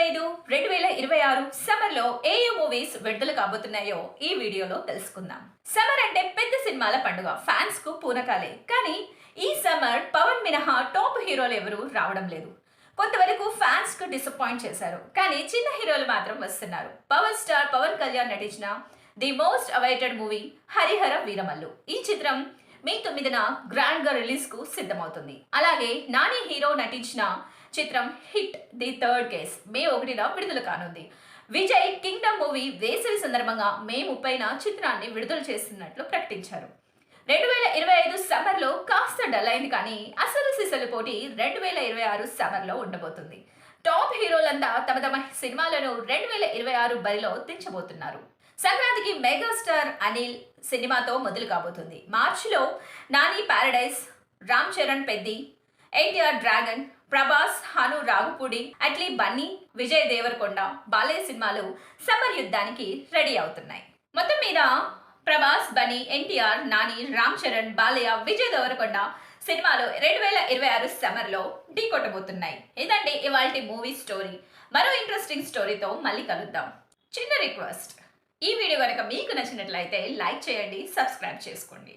ఇరవై ఐదు రెండు వేల ఇరవై ఆరు సమ్మర్లో ఏ ఏ మూవీస్ విడుదల కాబోతున్నాయో ఈ వీడియోలో తెలుసుకుందాం. సమ్మర్ అంటే పెద్ద సినిమాల పండుగ. ఫ్యాన్స్కు పూనకాలే. కానీ ఈ సమ్మర్ పవన్ మినహా టాప్ హీరోలు ఎవరు రావడం లేదు. కొంతవరకు ఫ్యాన్స్కు డిసప్పాయింట్ చేశారు. కానీ చిన్న హీరోలు మాత్రం వస్తున్నారు. పవర్ స్టార్ పవన్ కళ్యాణ్ నటించిన the most awaited movie Harihara Veeramallu. ఈ చిత్రం మే తొమ్మిదిన గ్రాండ్గా రిలీజ్కు సిద్ధమవుతుంది. అలాగే నాని హీరో నటించిన చిత్రం hit the third case. May ఒకటిన విడుదల కానుంది. విజయ్ కింగ్డమ్ మూవీ వేసవి సందర్భంగా మే ముప్పైన చిత్రాన్ని విడుదల చేస్తున్నట్లు ప్రకటించారు. రెండు వేల ఇరవై ఐదు సమ్మర్లో కాస్త డల్ అయింది కానీ అసలు సిసలు పోటీ రెండు వేల ఇరవై ఆరు సమ్మర్లో ఉండబోతుంది. టాప్ హీరోలంతా తమ తమ సినిమాలను రెండు వేల ఇరవై ఆరు బరిలో దించబోతున్నారు. సంక్రాంతికి మెగాస్టార్ అనిల్ సినిమాతో మొదలు కాబోతుంది. మార్చిలో నాని ప్యారడైజ్ రామ్ చరణ్ పెద్ది ఎన్టీఆర్ డ్రాగన్ ప్రభాస్ హను రాగుపూడి అట్లీ బన్నీ విజయ్ దేవరకొండ బాలయ్య సినిమాలు సమ్మర్ యుద్ధానికి రెడీ అవుతున్నాయి. మొత్తం మీద ప్రభాస్ బనీ ఎన్టీఆర్ నాని రామ్ చరణ్ బాలయ్య విజయ్ దేవరకొండ సినిమాలు రెండు వేల ఇరవై ఆరు సమ్మర్లో ఢీ కొట్టబోతున్నాయి ఇదండి ఇవాళ మూవీ స్టోరీ. మరో ఇంట్రెస్టింగ్ స్టోరీతో మళ్ళీ కలుద్దాం. చిన్న రిక్వెస్ట్. ఈ వీడియో కనుక మీకు నచ్చినట్లయితే లైక్ చేయండి సబ్స్క్రైబ్ చేసుకోండి.